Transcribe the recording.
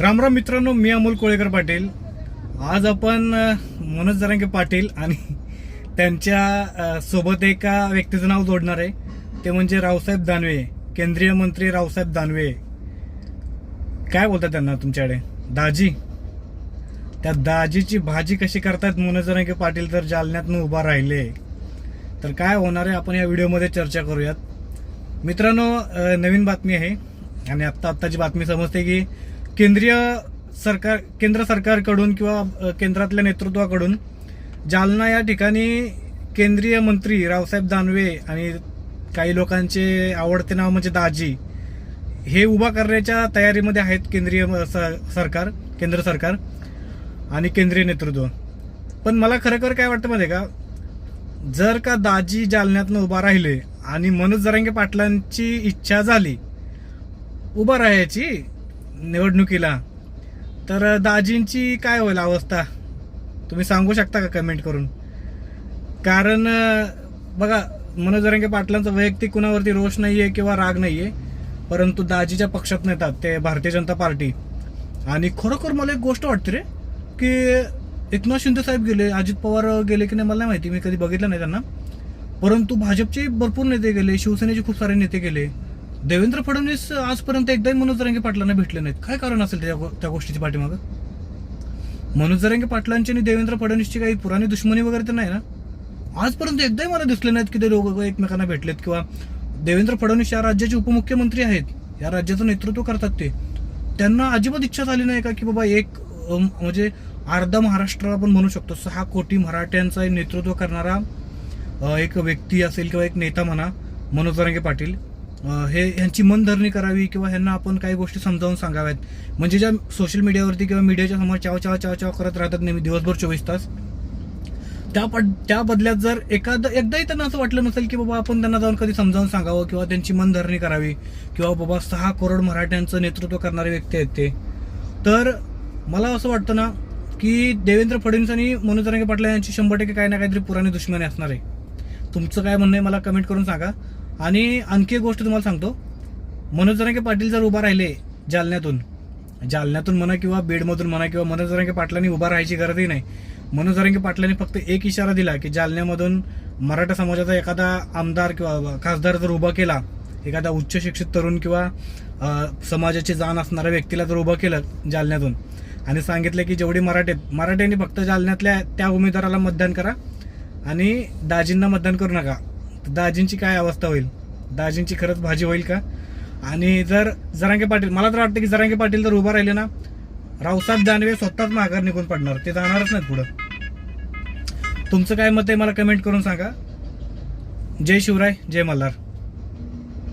रामराम मित्रांनो मी अमोल कोळेकर पाटील. आज आपण मनोज जरांगे पाटील आणि त्यांच्यासोबत एका व्यक्तीचं नाव जोडणार आहे. ते म्हणजे रावसाहेब दानवे केंद्रीय मंत्री रावसाहेब दानवे. काय बोलतात त्यांना तुमच्याकडे? दाजी? त्या दाजीची भाजी कशी करतात मनोज जरांगे पाटील तर जालन्यातनं उभा राहिले. तर काय होणार आहे आपण या व्हिडिओमध्ये चर्चा करूयात. मित्रांनो नवीन बातमी आहे आणि आत्ता आत्ताची बातमी समजते की केंद्रीय सरकार केंद्र सरकारकडून किंवा केंद्रातल्या नेतृत्वाकडून जालना या ठिकाणी केंद्रीय मंत्री रावसाहेब दानवे आणि काही लोकांचे आवडते नाव म्हणजे दाजी हे उभा करण्याच्या तयारीमध्ये आहेत केंद्रीय स- सरकार केंद्र सरकार आणि केंद्रीय नेतृत्व. पण मला खरोखर काय वाटतं माहिती का? जर का दाजी जालन्यातनं उभा राहिले आणि मनोज जरांगे पाटलांची इच्छा झाली उभा राहायची निवडणुकीला. तर दाजींची काय होईल अवस्था? तुम्ही सांगू शकता का कमेंट करून? कारण बघा मनोजरंगे पाटलांचा वैयक्तिक कुणावरती रोष नाही आहे किंवा राग नाही आहे परंतु दाजीच्या पक्षात नेतात ते भारतीय जनता पार्टी. आणि खरोखर मला एक गोष्ट वाटते रे की एकनाथ शिंदे साहेब गेले अजित पवार गेले की नाही मला नाही माहिती मी कधी बघितलं नाही त्यांना. परंतु भाजपचे भरपूर नेते गेले शिवसेनेचे खूप सारे नेते गेले. देवेंद्र फडणवीस आजपर्यंत एकदाही मनोज जरांगे पाटलांना भेटले नाहीत. काय कारण असेल त्या गो- त्या गोष्टीची पाठीमागं? मनोज रांगे पाटलांची आणि देवेंद्र फडणवीसची काही पुराणी दुश्मनी वगैरे तर नाही ना? आजपर्यंत एकदाही मला दिसले नाहीत की ते दोघं एकमेकांना भेटलेत किंवा देवेंद्र फडणवीस या राज्याचे उपमुख्यमंत्री आहेत. या राज्याचं नेतृत्व करतात ते. त्यांना अजिबात इच्छा झाली नाही का की बाबा एक म्हणजे अर्धा महाराष्ट्र आपण म्हणू शकतो. सहा कोटी मराठ्यांचा नेतृत्व करणारा एक व्यक्ती असेल किंवा एक नेता म्हणा मनोज रांगे पाटील. हे यांची मनधरणी करावी किंवा ह्यांना आपण काही गोष्टी समजावून सांगाव्यात. म्हणजे ज्या सोशल मीडियावरती किंवा मीडियाच्या समोर चाव चाव चाव चाव करत राहतात नेहमी दिवसभर चोवीस तास. त्या पड त्या बदल्यात जर एखादं एकदाही त्यांना असं वाटलं नसेल की बाबा आपण त्यांना जाऊन कधी समजावून सांगावं किंवा त्यांची मनधरणी करावी किंवा बाबा सहा करोड मराठ्यांचं नेतृत्व करणारे व्यक्ती आहेत ते. तर मला असं वाटतं ना की देवेंद्र फडणवीस आणि मनोज रंगे पाटला यांची शंभर टक्के काही ना काहीतरी पुराणी दुश्मनी असणार आहे. तुमचं काय म्हणणं आहे मला कमेंट करून सांगा. आणि आणखी एक गोष्ट तुम्हाला सांगतो. मनोज जरांगे पाटील जर उभा राहिले जालन्यातून जालन्यातून म्हणा किंवा बीडमधून म्हणा किंवा मनोज जरांगे पाटलांनी उभा राहायची गरजही नाही. मनोज जरांगे पाटलांनी फक्त एक इशारा दिला की जालन्यामधून मराठा समाजाचा एखादा आमदार किंवा खासदार जर उभा केला एखादा उच्च शिक्षित तरुण किंवा समाजाची जाण असणाऱ्या व्यक्तीला जर उभं केलं जालन्यातून आणि सांगितलं की जेवढी मराठे मराठ्यांनी फक्त जालन्यातल्या त्या उमेदवाराला मतदान करा आणि दाजींना मतदान करू नका. दाजींची काय अवस्था होईल? दाजींची खरंच भाजी होईल का? आणि जर जरांगे पाटील मला तर वाटतं की जरांगे पाटील जर उभा राहिले ना रावसाहेब दानवे स्वतःच माघार निघून पडणार. ते जाणारच नाहीत पुढं. तुमचं काय मत आहे मला कमेंट करून सांगा. जय शिवराय जय मल्हार.